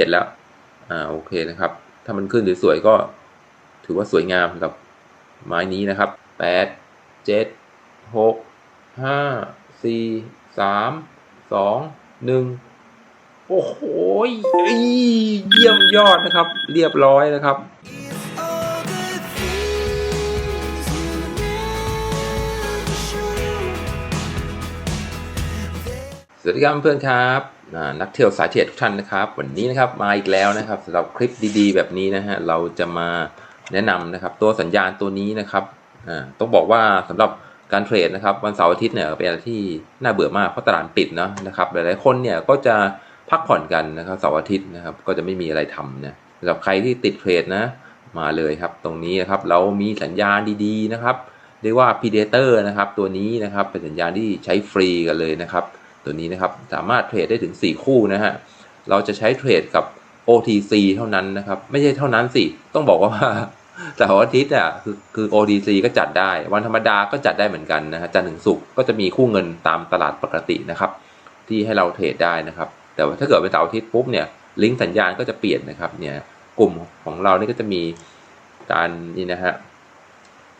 เจ็ดแล้ว อ่า โอเคนะครับ ถ้ามันขึ้นสวยๆก็ถือว่าสวยงามสำหรับไม้นี้นะครับ แปด เจ็ด หก ห้า สี่ สาม สอง หนึ่ง โอ้โหเยี่ยมยอดนะครับ เรียบร้อยนะครับสวัสดีครับเพื่อนครับ นักเที่ยวสายเทรดทุกท่านนะครับ วันนี้นะครับมาอีกแล้วนะครับสำหรับคลิปดีๆ แบบนี้นะฮะเราจะมาแนะนำนะครับ ตัวสัญญาณตัวนี้นะครับต้องบอกว่าสำหรับการเทรดนะครับวันเสาร์อาทิตย์เนี่ยเป็นอะไรที่น่าเบื่อมากเพราะตลาดปิดเนาะนะครับหลายๆคนเนี่ยก็จะพักผ่อนกันนะครับเสาร์อาทิตย์นะครับก็จะไม่มีอะไรทำนะสำหรับใครที่ติดเทรดนะมาเลยครับ ตรงนี้นะครับเรามีสัญญาณดีๆนะครับเรียกว่า Predator นะครับตัวนี้นะครับเป็นสัญญาณที่ใช้ฟรีกันเลยนะครับ ตัวนี้นะครับสามารถเทรดได้ถึง 4 คู่นะฮะ เราจะใช้เทรดกับ OTC เท่านั้นนะครับ ไม่ใช่เท่านั้นสิ ต้องบอกว่าแต่วันอาทิตย์อะคือคือ OTC ก็จัดได้ วันธรรมดาก็จัดได้เหมือนกันนะฮะจันทร์ถึงศุกร์ก็จะมีคู่เงินตามตลาดปกตินะครับ ที่ให้เราเทรดได้นะครับ แต่ว่าถ้าเกิดเป็นเสาร์อาทิตย์ปุ๊บเนี่ยลิงก์สัญญาณก็จะเปลี่ยนนะครับเนี่ยกลุ่มของเรานี่ก็จะมีการนี่นะฮะ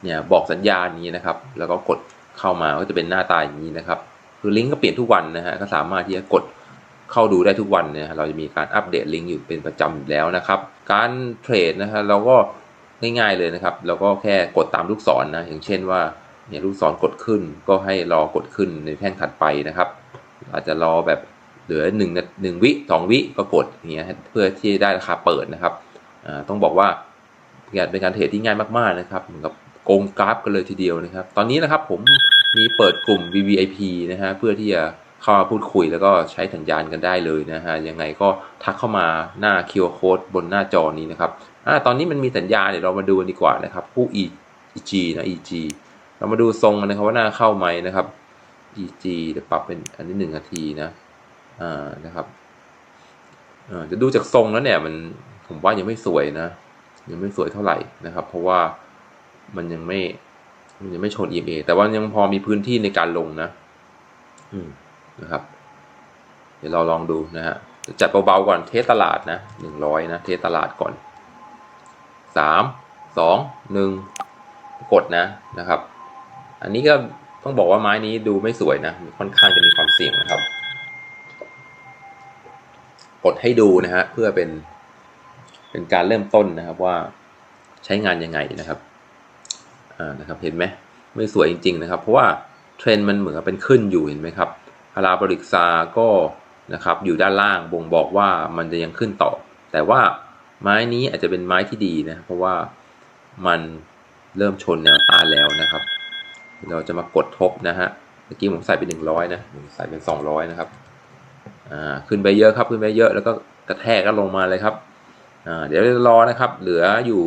เนี่ยบอกสัญญาณนี้นะครับ แล้วก็กดเข้ามาก็จะเป็นหน้าตาอย่างนี้นะครับ คือลิงก์ก็เปลี่ยนทุกวันนะฮะก็สามารถที่จะกดเข้าดูได้ทุกวันเนี่ยเราจะมีการอัปเดตลิงก์อยู่เป็นประจำอยู่แล้วนะครับ การเทรดนะฮะเราก็ง่ายๆเลยนะครับ เราก็แค่กดตามลูกศรนนะอย่างเช่นว่าเนี่ยลูกศรกดขึ้นก็ให้รอกดขึ้นในแท่งถัดไปนะครับ อาจจะรอแบบเหลือหนึ่งหนึ่งวิสองวิก็กดอย่างเงี้ยเพื่อที่ได้ราคาเปิดนะครับต้องบอกว่าเป็นการเทรดที่ง่ายมากๆนะครับเหมือนกับโกงกราฟกันเลยทีเดียวนะครับ ตอนนี้นะครับผม มีเปิดกลุ่ม VVIP นะฮะเพื่อที่จะเข้ามาพูดคุยแล้วก็ใช้สัญญาณกันได้เลยนะฮะยังไงก็ทักเข้ามาหน้า QR Code บนหน้าจอนี้นะครับอ่าตอนนี้มันมีสัญญาณเดี๋ยวเรามาดูกันดีกว่านะครับผู้ E EG นะ EG เรามาดูทรงกันนะครับว่าหน้าเข้าไหมนะครับ EG เดี๋ยวปรับเป็นอันนี้หนึ่งนาทีนะอ่านะครับอ่าจะดูจากทรงแล้วเนี่ยมันผมว่ายังไม่สวยนะ ยังไม่สวยเท่าไหร่นะครับ เพราะว่ามันยังไม่ มันยังไม่ชน EMA แต่ว่ายังพอมีพื้นที่ในการลงนะ อืมนะครับ เดี๋ยวเราลองดูนะฮะจัดเบาๆก่อนเทสตลาดนะหนึ่งร้อยนะ เทสตลาดก่อนสามสองหนึ่งกดนะนะครับ อันนี้ก็ต้องบอกว่าไม้นี้ดูไม่สวยนะค่อนข้างจะมีความเสี่ยงนะครับ กดให้ดูนะฮะเพื่อเป็น เป็นการเริ่มต้นนะครับว่าใช้งานยังไงนะครับ อ่านะครับเห็นไหมไม่สวยจริง ๆ นะครับ เพราะว่าเทรนด์มันเหมือนเป็นขึ้นอยู่เห็นไหมครับพาราบริกซาก็นะครับอยู่ด้านล่างบ่งบอกว่ามันจะยังขึ้นต่อ แต่ว่าไม้นี้อาจจะเป็นไม้ที่ดีนะเพราะว่ามันเริ่มชนแนวตาแล้วนะครับ เราจะมากดทบนะฮะเมื่อกี้ผมใส่เป็นหนึ่งร้อยนะผมใส่เป็นสองร้อยนะครับอ่าขึ้นไปเยอะครับขึ้นไปเยอะแล้วก็กระแทกก็ลงมาเลยครับอ่าเดี๋ยวรอนะครับ เหลืออยู่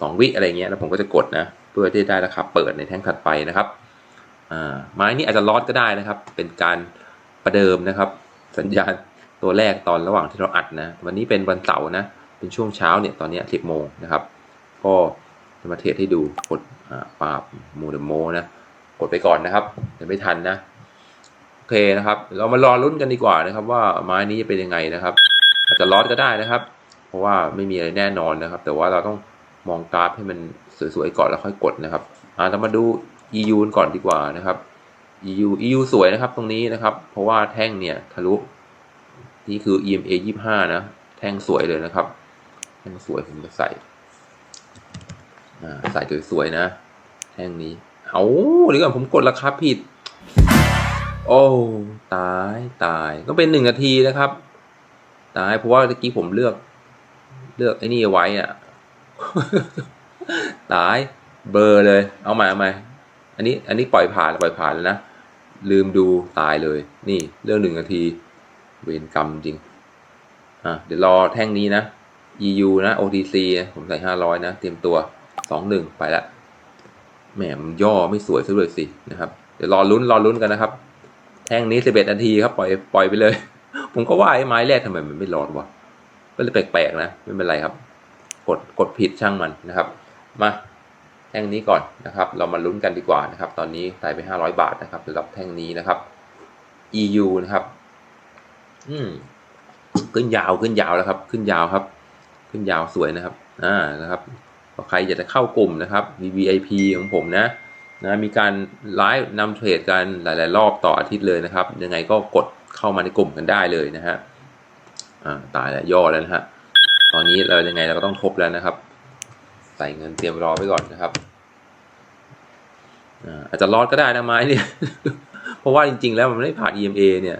สองวิอะไรเงี้ยแล้วผมก็จะกดนะ เพื่อที่ได้ราคาเปิดในแท่งถัดไปนะครับไม้นี้อาจจะลอดก็ได้นะครับ เป็นการประเดิมนะครับ สัญญาณตัวแรกตอนระหว่างที่เราอัดนะ วันนี้เป็นวันเสาร์นะ เป็นช่วงเช้าเนี่ยตอนนี้สิบโมงนะครับ ก็จะมาเทรดให้ดูกดปราบโมเดโมนะกดไปก่อนนะครับเดี๋ยวไม่ทันนะโอเคนะครับ เรามารอลุ้นกันดีกว่านะครับ ว่าไม้นี้จะเป็นยังไงนะครับ อาจจะลอดก็ได้นะครับ เพราะว่าไม่มีอะไรแน่นอนนะครับ แต่ว่าเราต้อง มองกราฟให้มันสวยๆก่อนแล้วค่อยกดนะครับอ่าเรามาดู EU ก่อนดีกว่านะครับ EU EU สวยนะครับตรงนี้นะครับ เพราะว่าแท่งเนี่ยทะลุนี่คือ EMA 25 นะ แท่งสวยเลยนะครับ แท่งสวยผมจะใส่อ่าใส่สวยๆนะ แท่งนี้ เอาเดี๋ยวก่อนผมกดราคาผิด โอ้ตายตายก็เป็นหนึ่งนาทีนะครับ ตายเพราะว่าเมื่อกี้ผมเลือก เลือกไอ้นี่ไว้อะ ตายเบอร์เลย เอาใหม่เอาใหม่อันนี้อันนี้ปล่อยผ่านปล่อยผ่านแล้วนะ ลืมดูตายเลย นี่เรื่องหนึ่งนาที เวรกรรมจริง อะเดี๋ยวรอแท่งนี้นะ EU นะ OTC นะผมใส่ห้าร้อยนะ เตรียมตัวสองหนึ่งไปละแหมมันย่อไม่สวยซะด้วยสินะครับ เดี๋ยวรอลุ้นรอลุ้นกันนะครับ แท่งนี้สิบเอ็ดนาทีครับปล่อยปล่อยไปเลย ผมก็ว่าไอ้ไม้แรกทำไมมันไม่รอดวะก็เลยแปลกๆนะ ไม่เป็นไรครับ กดกดผิดช่างมันนะครับ มาแท่งนี้ก่อนนะครับ เรามาลุ้นกันดีกว่านะครับ ตอนนี้ใส่ไป 500 บาทนะครับสำหรับแท่งนี้นะครับ EU นะครับ อืมขึ้นยาวขึ้นยาวแล้วครับ ขึ้นยาวครับ ขึ้นยาวสวยนะครับ อ่านะครับใครอยากจะเข้ากลุ่มนะครับ VVIP ของผมนะนะมีการไลฟ์นำเทรดกันหลาย ๆ รอบต่ออาทิตย์เลยนะครับ ยังไงก็กดเข้ามาในกลุ่มกันได้เลยนะฮะอ่าตายแล้วย่อแล้วนะฮะ ตอนนี้เรายังไงเราก็ต้องทบแล้วนะครับ ใส่เงินเตรียมรอไว้ก่อนนะครับอาจจะรอดก็ได้นะไม้เนี่ย เพราะว่าจริง ๆ แล้วมันไม่ได้ผ่าน EMA เนี่ย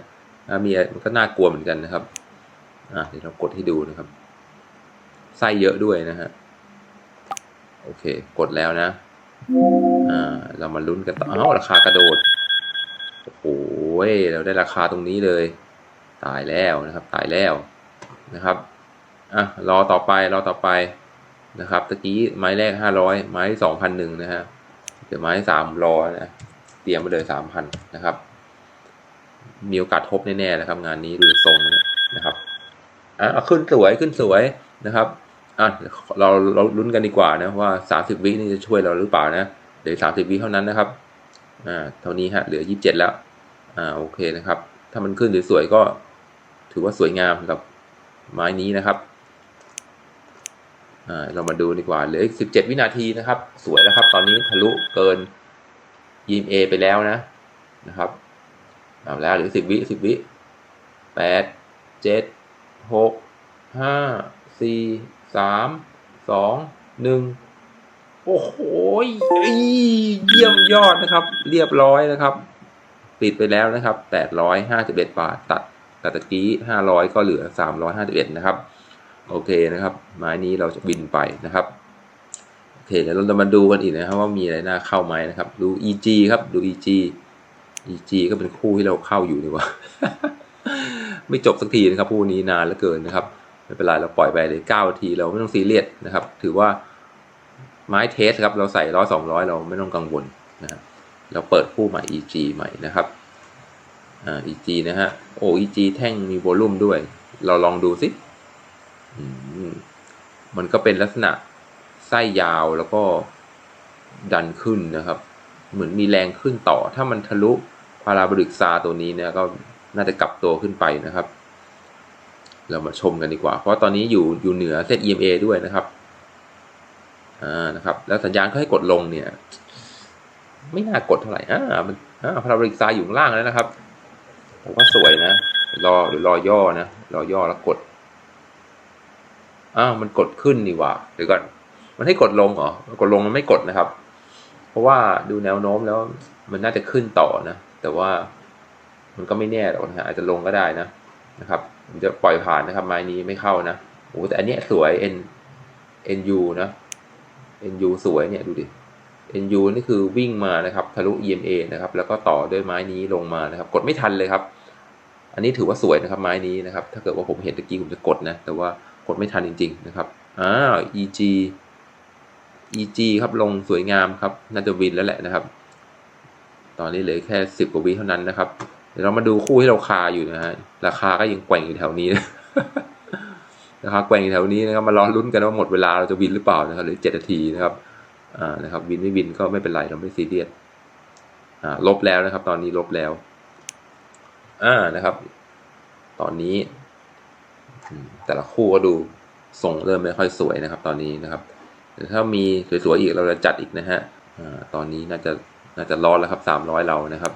อ่ามีมันก็น่ากลัวเหมือนกันนะครับเดี๋ยวเรากดให้ดูนะครับ ไส้เยอะด้วยนะฮะ โอเค กดแล้วนะเรามาลุ้นกันต่ออ้าวราคากระโดด โอ้โห เราได้ราคาตรงนี้เลย ตายแล้วนะครับ ตายแล้วนะครับ อะรอต่อไปรอต่อไปนะครับตะกี้ไม้แรกห้าร้อยไม้สองพันหนึ่งนะฮะเดี๋ยวไม้สามรอนะเตรียมไปเลยสามพันนะครับ มีโอกาสทบแน่ๆนะครับ งานนี้ดูทรงนี่ยนะครับอะขึ้นสวยขึ้นสวยนะครับอะเราเราลุ้นกันดีกว่านะว่าสามสิบวินี่จะช่วยเราหรือเปล่านะเหลือสามสิบวิเท่านั้นนะครับอ่าเท่านี้ฮะเหลือยี่สิบเจ็ดแล้วอ่าโอเคนะครับ ถ้ามันขึ้นสวยๆก็ ถือว่าสวยงามสำหรับไม้นี้นะครับ เรามาดูดีกว่าเหลืออีกสิบเจ็ดวินาทีนะครับ สวยแล้วครับ ตอนนี้ทะลุเกินยีมเอไปแล้วนะนะครับเอาแล้วเหลือสิบวิสิบวิแปดเจ็ดหกห้าสี่สามสองหนึ่งโอ้โหเยี่ยมยอดนะครับ เรียบร้อยนะครับ ปิดไปแล้วนะครับแปดร้อยห้าสิบเอ็ดบาทตัดตัดตะกี้ห้าร้อยก็เหลือสามร้อยห้าสิบเอ็ดนะครับ โอเคนะครับ ไม้นี้เราจะบินไปนะครับโอเคเดี๋ยวเราจะมาดูกันอีกนะครับว่ามีอะไรน่าเข้าไหมนะครับ ดู EG ครับดู EG EG ก็เป็นคู่ที่เราเข้าอยู่นี่ว่าไม่จบสักทีนะครับคู่นี้นานเหลือเกินนะครับไม่เป็นไรเราปล่อยไปเลยเก้าทีเราไม่ต้องซีเรียสนะครับ ถือว่าไม้เทสครับเราใส่ร้อยสองร้อยเราไม่ต้องกังวลนะครับเราเปิดคู่ใหม่ EG ใหม่นะครับอ่า EG นะฮะโอ้ EG แท่งมีโวลูมด้วย เราลองดูสิ มันก็เป็นลักษณะไส้ยาวแล้วก็ดันขึ้นนะครับ เหมือนมีแรงขึ้นต่อ ถ้ามันทะลุพาราบริกซาตัวนี้เนี่ยก็น่าจะกลับตัวขึ้นไปนะครับ เรามาชมกันดีกว่า เพราะตอนนี้อยู่อยู่เหนือเส้น EMA ด้วยนะครับอ่านะครับ แล้วสัญญาณเขาให้กดลงเนี่ย ไม่น่ากดเท่าไหร่อ่ามันอ่าพาราบริกซาอยู่ล่างแล้วนะครับผมว่าสวยนะรอหรือรอย่อนะรอย่อแล้วกด อ้าวมันกดขึ้นนี่ว่าเดี๋ยวก่อนมันให้กดลงเหรอกดลงมันไม่กดนะครับ เพราะว่าดูแนวโน้มแล้วมันน่าจะขึ้นต่อนะ แต่ว่ามันก็ไม่แน่หรอกนะอาจจะลงก็ได้นะนะครับผมจะปล่อยผ่านนะครับ ไม้นี้ไม่เข้านะโอ้แต่อันนี้สวย N NU นะ NU สวยเนี่ยดูดิ NU นี่คือวิ่งมานะครับทะลุ EMA นะครับ แล้วก็ต่อด้วยไม้นี้ลงมานะครับ กดไม่ทันเลยครับ อันนี้ถือว่าสวยนะครับ ไม้นี้นะครับ ถ้าเกิดว่าผมเห็นตะกี้ผมจะกดนะ แต่ว่า กดไม่ทันจริง ๆ นะครับอ้าว EG EG ครับลงสวยงามครับน่าจะวินแล้วแหละนะครับ ตอนนี้เหลือแค่สิบกว่าวิเท่านั้นนะครับ เดี๋ยวเรามาดูคู่ที่เราคาอยู่นะฮะราคาก็ยังแกว่งอยู่แถวนี้นะราคาแกว่งอยู่แถวนี้นะครับมารอลุ้นกันว่าหมดเวลาเราจะวินหรือเปล่านะครับหลือเจ็ดนาทีนะครับอ่านะครับวินไม่วินก็ไม่เป็นไรเราไม่ซีเรียสอ่าลบแล้วนะครับ ตอนนี้ลบแล้วอ่านะครับ ตอนนี้ แต่ละคู่ก็ดูทรงเริ่มไม่ค่อยสวยนะครับ ตอนนี้นะครับแต่ถ้ามีสวยๆอีกเราจะจัดอีกนะฮะตอนนี้น่าจะน่าจะร้อนแล้วครับสามร้อยเรานะครับ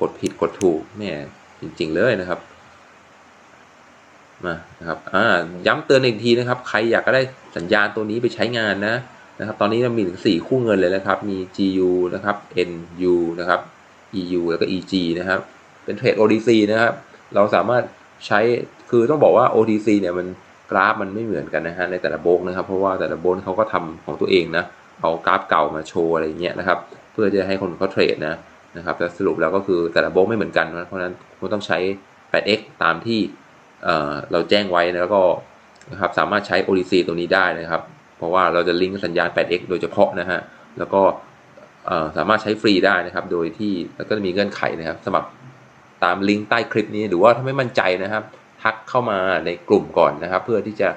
กดผิดกดถูกแม่จริง ๆ เลยนะครับมานะครับอ่าย้ำเตือนอีกทีนะครับ ใครอยากก็ได้สัญญาณตัวนี้ไปใช้งานนะนะครับ ตอนนี้เรามีถึงสี่คู่เงินเลยนะครับ มี GU นะครับ NU นะครับ EU แล้วก็ EG นะครับ เป็นเทรด OTC นะครับ เราสามารถ ใช้คือต้องบอกว่า OTC เนี่ยมันกราฟมันไม่เหมือนกันนะฮะในแต่ละโบกนะครับ เพราะว่าแต่ละโบกเขาก็ทำของตัวเองนะเอากราฟเก่ามาโชว์อะไรเงี้ยนะครับ เพื่อจะให้คนเขาเทรดนะนะครับแต่สรุปแล้วก็คือแต่ละโบกไม่เหมือนกัน เพราะฉะนั้นคุณต้องใช้ 8x ตามที่เอ่อเราแจ้งไว้นะแล้วก็นะครับสามารถใช้ OTC ตัวนี้ได้นะครับ เพราะว่าเราจะลิงก์สัญญาณ 8x โดยเฉพาะนะฮะแล้วก็สามารถใช้ฟรีได้นะครับ โดยที่แล้วก็มีเงื่อนไขนะครับ สมัคร ตามลิงก์ใต้คลิปนี้หรือว่าถ้าไม่มั่นใจนะครับ ทักเข้ามาในกลุ่มก่อนนะครับ เพื่อที่จะ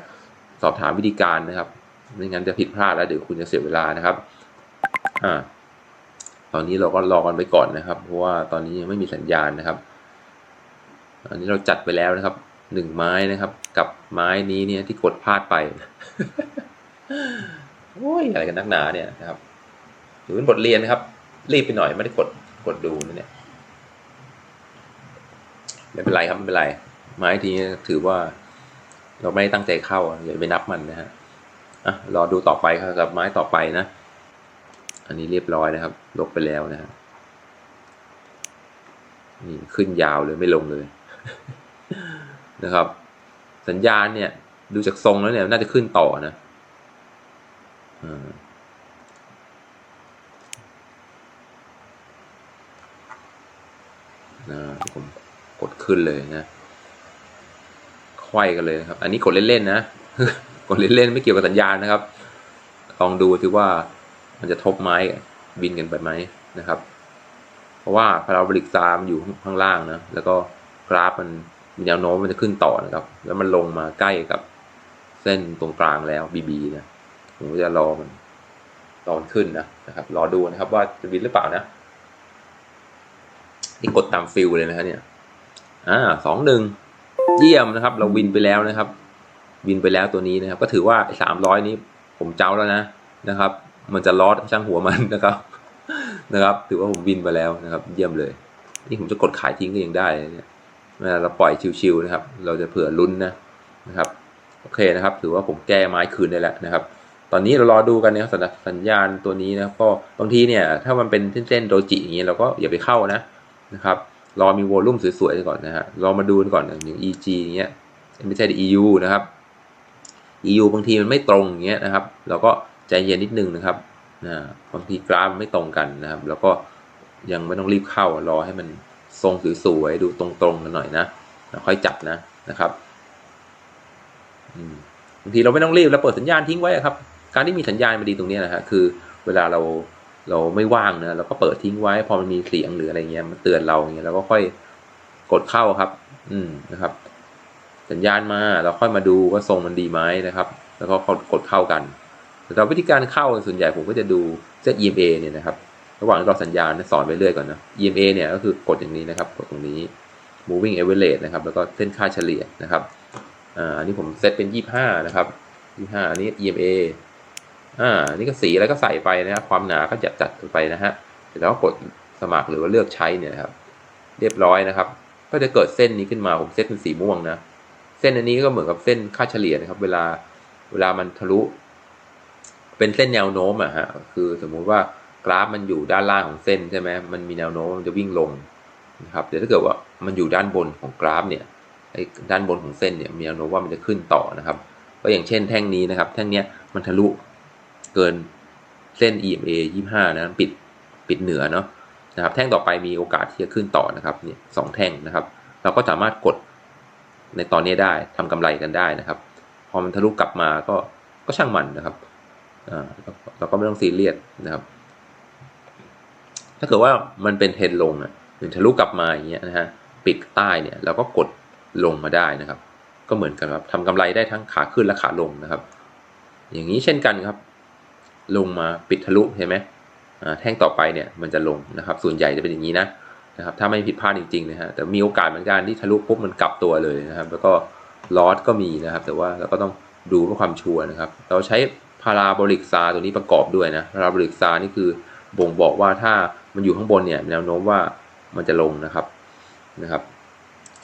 สอบถามวิธีการนะครับไม่งั้นจะผิดพลาดแล้วเดี๋ยวคุณจะเสียเวลานะครับอ่าตอนนี้เราก็รอกันไปก่อนนะครับ เพราะว่าตอนนี้ยังไม่มีสัญญาณนะครับ อันนี้เราจัดไปแล้วนะครับหนึ่งไม้นะครับ กับไม้นี้เนี่ยที่กดพลาดไปโอ้ยอะไรกันนักหนาเนี่ยนะครับถือเป็นบทเรียนนะครับ รีบไปหน่อยไม่ได้กดกดดูนะเนี่ย ไม่เป็นไรครับไม่เป็นไรไม้ทีนี้ถือว่า เราไม่ได้ตั้งใจเข้าอย่าไปนับมันนะฮะอะรอดูต่อไปครับกับไม้ต่อไปนะ อันนี้เรียบร้อยนะครับ ลบไปแล้วนะฮะนี่ขึ้นยาวเลยไม่ลงเลยนะครับ สัญญาณเนี่ย ดูจากทรงแล้วเนี่ย น่าจะขึ้นต่อนะอ่านะผม กดขึ้นเลยนะไขว้กันเลยนะครับ อันนี้กดเล่นๆนะ กดเล่นๆไม่เกี่ยวกับสัญญาณนะครับ ลองดูถือว่ามันจะทบไม้บินกันไปไหมนะครับ เพราะว่าพาราโบลิกซามอยู่ข้างล่างนะ แล้วก็กราฟมันมีแนวโน้มมันจะขึ้นต่อนะครับ แล้วมันลงมาใกล้กับเส้นตรงกลางแล้วบีบีนะ ผมก็จะรอมันรอมันขึ้นนะนะครับ รอดูนะครับว่าจะบินหรือเปล่านะ นี่กดตามฟิลเลยนะครับเนี่ย อ่าสองหนึ่งเยี่ยมนะครับ เราวินไปแล้วนะครับ วินไปแล้วตัวนี้นะครับ ก็ถือว่าสามร้อยนี้ผมเจ้าแล้วนะนะครับ มันจะลอดช่างหัวมันนะครับ นะครับ ถือว่าผมวินไปแล้วนะครับ เยี่ยมเลย นี่ผมจะกดขายทิ้งก็ยังได้เนี่ยเวลาเราปล่อยชิวๆนะครับ เราจะเผื่อลุ้นนะนะครับ โอเคนะครับ ถือว่าผมแก้ไม้คืนได้แล้วนะครับ ตอนนี้เรารอดูกันนะครับสัญสัญญาณตัวนี้นะก็บางทีเนี่ย ถ้ามันเป็นเส้นๆโดจิอย่างเงี้ยเราก็อย่าไปเข้านะนะครับ รอมีวอลลุ่มสวยๆก่อนนะฮะรอมาดูกันก่อนอย่าง EG อย่างเงี้ยไม่ใช่ EU นะครับ EU บางทีมันไม่ตรงอย่างเงี้ยนะครับ เราก็ใจเย็นนิดนึงนะครับนะบางทีกราฟมันไม่ตรงกันนะครับ แล้วก็ยังไม่ต้องรีบเข้ารอให้มันทรงสวยๆดูตรงๆกันหน่อยนะแล้วค่อยจับนะนะครับบางทีเราไม่ต้องรีบเราเปิดสัญญาณทิ้งไว้ครับ การที่มีสัญญาณมาดีตรงนี้นะฮะคือเวลาเรา เราไม่ว่างเนะเราก็เปิดทิ้งไว้พอมันมีเสียงหรืออะไรเงี้ยมันเตือนเราเงี้ยเราก็ค่อยกดเข้าครับ อืมนะครับ สัญญาณมาเราค่อยมาดูว่าทรงมันดีไหมนะครับ แล้วก็กดเข้ากันแต่เราวิธีการเข้าส่วนใหญ่ผมก็จะดูเส้น EMA เนี่ยนะครับ ระหว่างรอสัญญาณสอนไปเรื่อยก่อนนะ EMA เนี่ยก็คือกดอย่างนี้นะครับ กดตรงนี้ moving average นะครับ แล้วก็เส้นค่าเฉลี่ยนะครับอ่าอันนี้ผมเซตเป็น 25 นะครับ 25 อันนี้ EMA อ่า นี่ก็สีอะไรก็ใส่ไปนะครับ ความหนาก็จัดจัดไปนะฮะ เสร็จแล้วกดสมัครหรือว่าเลือกใช้เนี่ยครับ เรียบร้อยนะครับ ก็จะเกิดเส้นนี้ขึ้นมา ผมเซตเป็นสีม่วงนะ เส้นอันนี้ก็เหมือนกับเส้นค่าเฉลี่ยนะครับ เวลา เวลามันทะลุ เป็นเส้นแนวโน้มอะฮะ คือสมมุติว่ากราฟมันอยู่ด้านล่างของเส้นใช่ไหมมันมีแนวโน้มมันจะวิ่งลงนะครับ เดี๋ยวถ้าเกิดว่ามันอยู่ด้านบนของกราฟเนี่ย ไอ้ด้านบนของเส้นเนี่ยมีแนวโน้มว่ามันจะขึ้นต่อนะครับ ก็อย่างเช่นแท่งนี้นะครับ แท่งเนี้ยมันทะลุ เกินเส้น EMA 25 นะปิดปิดเหนือเนาะนะครับแท่งต่อไปมีโอกาสที่จะขึ้นต่อนะครับเนี่ยสองแท่งนะครับ เราก็สามารถกดในตอนนี้ได้ทำกำไรกันได้นะครับ พอมันทะลุกลับมาก็ก็ช่างมันนะครับอ่าเราก็ไม่ต้องซีเรียสนะครับ ถ้าเกิดว่ามันเป็นเทรนลงอะหรือทะลุกลับมาอย่างเงี้ยนะฮะปิดใต้เนี่ยเราก็กดลงมาได้นะครับ ก็เหมือนกันครับทำกำไรได้ทั้งขาขึ้นและขาลงนะครับ อย่างนี้เช่นกันครับ ลงมาปิดทะลุเห็นไหมอ่าแท่งต่อไปเนี่ยมันจะลงนะครับ ส่วนใหญ่จะเป็นอย่างนี้นะนะครับถ้าไม่ผิดพลาดจริงๆนะฮะแต่มีโอกาสเหมือนกันที่ทะลุปุ๊บมันกลับตัวเลยนะครับ แล้วก็ลอสก็มีนะครับ แต่ว่าเราก็ต้องดูเพื่อความชัวร์นะครับ เราใช้พาราโบลิกซาตัวนี้ประกอบด้วยนะพาราโบลิกซานี่คือบ่งบอกว่าถ้ามันอยู่ข้างบนเนี่ยแนวโน้มว่ามันจะลงนะครับนะครับ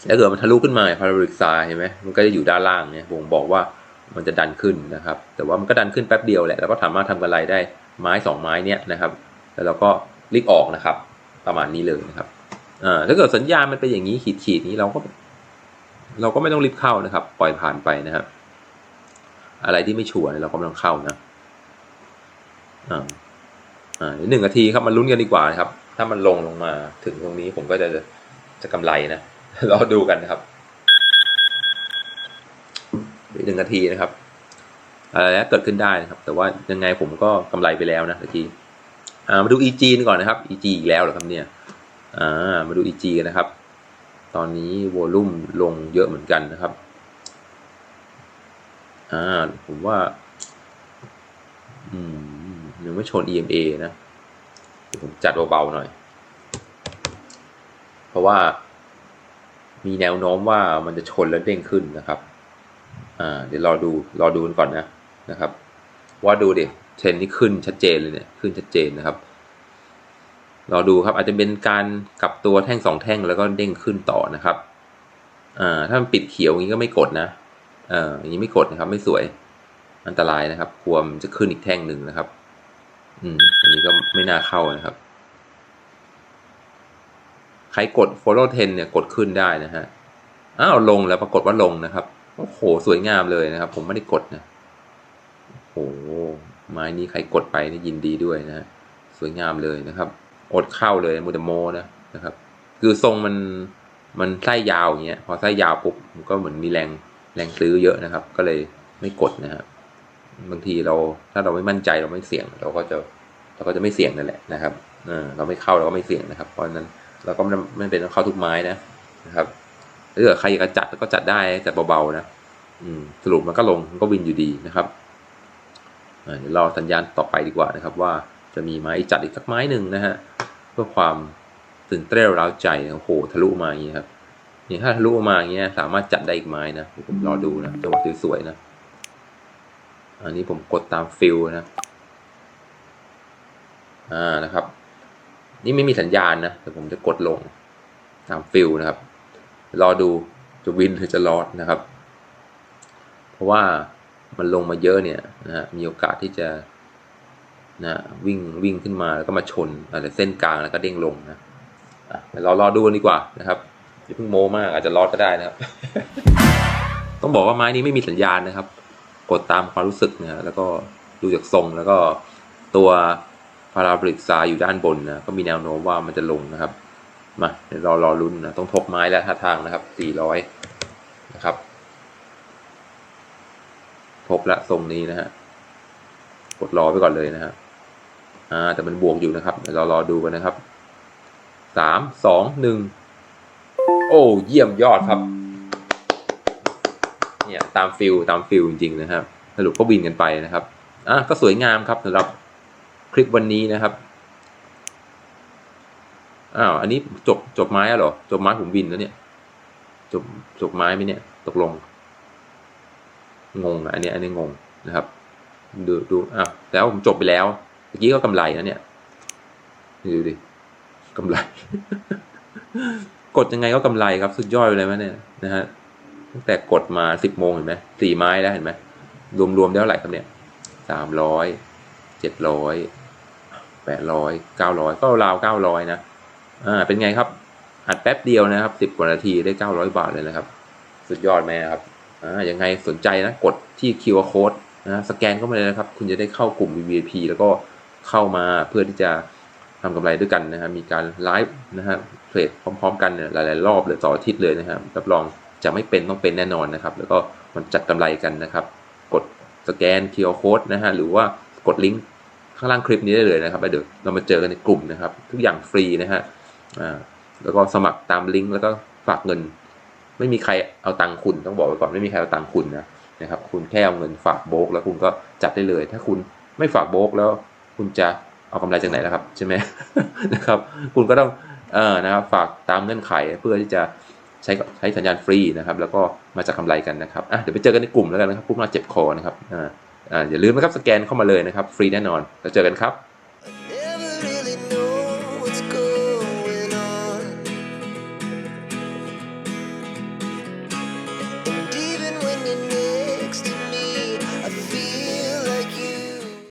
ถ้าเกิดมันทะลุขึ้นมาพาราโบลิกซาเห็นไหมมันก็จะอยู่ด้านล่างเนี่ยบ่งบอกว่า มันจะดันขึ้นนะครับ แต่ว่ามันก็ดันขึ้นแป๊บเดียวแหละ แล้วก็สามารถทำกำไรได้ไม้สองไม้เนี่ยนะครับ แล้วเราก็ลิกออกนะครับ ประมาณนี้เลยนะครับอ่าถ้าเกิดสัญญาณมันเป็นอย่างนี้ขีดขีดนี้เราก็ เราก็ไม่ต้องรีบเข้านะครับ ปล่อยผ่านไปนะครับ อะไรที่ไม่ชัวร์เราก็ไม่ต้องเข้านะอ่าอ่าหนึ่งนาทีครับมาลุ้นกันดีกว่านะครับ ถ้ามันลงลงมาถึงตรงนี้ผมก็จะจะกำไรนะรอดูกันนะครับ หนึ่งนาทีนะครับอะไรแล้วเกิดขึ้นได้นะครับ แต่ว่ายังไงผมก็กำไรไปแล้วนะเมื่อกี้อ่ามาดู EG ก่อนนะครับ EG อีกแล้วเหรอครับเนี่ยมาดู EG กันนะครับ ตอนนี้วอลุ่มลงเยอะเหมือนกันนะครับผมว่าอืมยังไม่ชน EMA นะเดี๋ยวผมจัดเบาๆหน่อย เพราะว่ามีแนวโน้มว่ามันจะชนแล้วเด้งขึ้นนะครับ อ่าเดี๋ยวรอดูรอดูกันก่อนนะนะครับ ว่าดูดิเทรนนี่ขึ้นชัดเจนเลยเนี่ยขึ้นชัดเจนนะครับรอดูครับอาจจะเป็นการกลับตัวแท่งสองแท่งแล้วก็เด้งขึ้นต่อนะครับอ่าถ้ามันปิดเขียวอย่างนี้ก็ไม่กดนะเอ่าอย่างนี้ไม่กดนะครับ ไม่สวยอันตรายนะครับกลัวมจะขึ้นอีกแท่งหนึ่งนะครับ อืมอันนี้ก็ไม่น่าเข้านะครับ ใครกด follow 10เนี่ยกดขึ้นได้นะฮะอ้าวลงแล้วปรากฏว่าลงนะครับ โอ้โห สวยงามเลยนะครับ ผมไม่ได้กดนะโอ้โหไม้นี้ใครกดไปนี่ยินดีด้วยนะ สวยงามเลยนะครับ อดเข้าเลยมูดโมนะนะครับ คือทรงมันมันไส้ยาวอย่างเงี้ยพอไส้ยาวปุ๊บมันก็เหมือนมีแรงแรงซื้อเยอะนะครับ ก็เลยไม่กดนะฮะบบางทีเราถ้าเราไม่มั่นใจเราไม่เสี่ยง เราก็จะเราก็จะไม่เสี่ยงนั่นแหละนะครับเราไม่เข้าเราก็ไม่เสี่ยงนะครับ เพราะฉะนั้นเราก็ไม่ไม่เป็นต้องเข้าทุกไม้นะนะครับ ถ้าเกิดใครอยากจะจัดก็จัดได้จัดเบาๆนะอืมสรุปมันก็ลงมันก็วินอยู่ดีนะครับเดี๋ยวรอสัญญาณต่อไปดีกว่านะครับ ว่าจะมีไม้จัดอีกสักไม้หนึ่งนะฮะเพื่อความตื่นเต้นร้าวใจโอ้โหทะลุมาอย่างนี้ครับนี่ถ้าทะลุมาอย่างเงี้ยสามารถจัดได้อีกไม้นะผมรอดูนะจังหวะสวยๆนะอันนี้ผมกดตามฟิลนะอ่านะครับ นี่ไม่มีสัญญาณนะแต่ผมจะกดลงตามฟิลนะครับ รอดูจะวินหรือจะลอดนะครับ เพราะว่ามันลงมาเยอะเนี่ยนะฮะมีโอกาสที่จะนะวิ่งวิ่งขึ้นมาแล้วก็มาชนอะไรเส้นกลางแล้วก็เด้งลงนะเรอรอดูกันดีกว่านะครับอย่าเพิ่งโมมากอาจจะลอดก็ได้นะครับ ต้องบอกว่าไม้นี้ไม่มีสัญญาณนะครับ กดตามความรู้สึกนะฮะแล้วก็ดูจากทรงแล้วก็ตัวพาราบริกซาอยู่ด้านบนนะก็มีแนวโน้มว่ามันจะลงนะครับ มาเดี๋ยวรอรอลุ้นนะต้องทบไม้แล้วท่าทางนะครับ400นะครับทบละทรงนี้นะฮะกดรอไปก่อนเลยนะฮะอ่าแต่มันบวกอยู่นะครับ เดี๋ยวเรารอดูกันนะครับสามสองหนึ่งโอ้เยี่ยมยอดครับ เนี่ยตามฟิลตามฟิลจริงๆนะครับ สรุปก็วินกันไปนะครับอะก็สวยงามครับสำหรับคลิปวันนี้นะครับ อ้าว อันนี้จบจบไม้แล้วหรอ จบไม้ผมวินแล้วเนี่ย จบจบไม้ไหมเนี่ย ตกลง งงอะอันนี้อันนี้งงนะครับ ดูดูอ้าวแต่ว่าผมจบไปแล้ว เมื่อกี้ก็กำไรนะเนี่ย ดูดิกำไร กดยังไงก็กำไรครับ สุดยอดเลยมั้ยเนี่ยนะฮะ ตั้งแต่กดมาสิบโมงเห็นไหมสี่ไม้แล้วเห็นไหม รวมๆแล้วเท่าไหร่ครับเนี่ยสามร้อย เจ็ดร้อย แปดร้อย เก้าร้อย ก็ราวเก้าร้อยนะ อ่าเป็นไงครับ อัดแป๊บเดียวนะครับสิบกว่านาทีได้เก้าร้อยบาทเลยนะครับ สุดยอดไหมครับอ่ายังไงสนใจนะกดที่ QR code นะสแกนเข้ามาเลยนะครับ คุณจะได้เข้ากลุ่ม VIP แล้วก็เข้ามาเพื่อที่จะทำกำไรด้วยกันนะฮะมีการไลฟ์นะฮะเทรดพร้อม ๆ กันเนี่ยหลาย ๆ รอบเลยต่ออาทิตย์เลยนะครับรับรองจะไม่เป็นต้องเป็นแน่นอนนะครับ แล้วก็มันจัดกำไรกันนะครับ กดสแกน QR code นะฮะหรือว่ากดลิงก์ข้างล่างคลิปนี้ได้เลยนะครับเดี๋ยวเรามาเจอกันในกลุ่มนะครับ ทุกอย่างฟรีนะฮะ อ่าแล้วก็สมัครตามลิงก์แล้วก็ฝากเงิน ไม่มีใครเอาตังค์คุณต้องบอกไว้ก่อนไม่มีใครเอาตังค์คุณนะนะครับ คุณแค่เอาเงินฝากโบกแล้วคุณก็จัดได้เลย ถ้าคุณไม่ฝากโบกแล้ว คุณจะเอากำไรจากไหนล่ะครับใช่ไหมนะครับ คุณก็ต้องเออนะครับฝากตามเงื่อนไขเพื่อที่จะใช้ใช้สัญญาณฟรีนะครับ แล้วก็มาจากกำไรกันนะครับอะเดี๋ยวไปเจอกันในกลุ่มแล้วกันนะครับพูดมาเจ็บคอนะครับอ่าอ่าอย่าลืมนะครับสแกนเข้ามาเลยนะครับ ฟรีแน่นอนแล้วเจอกันครับ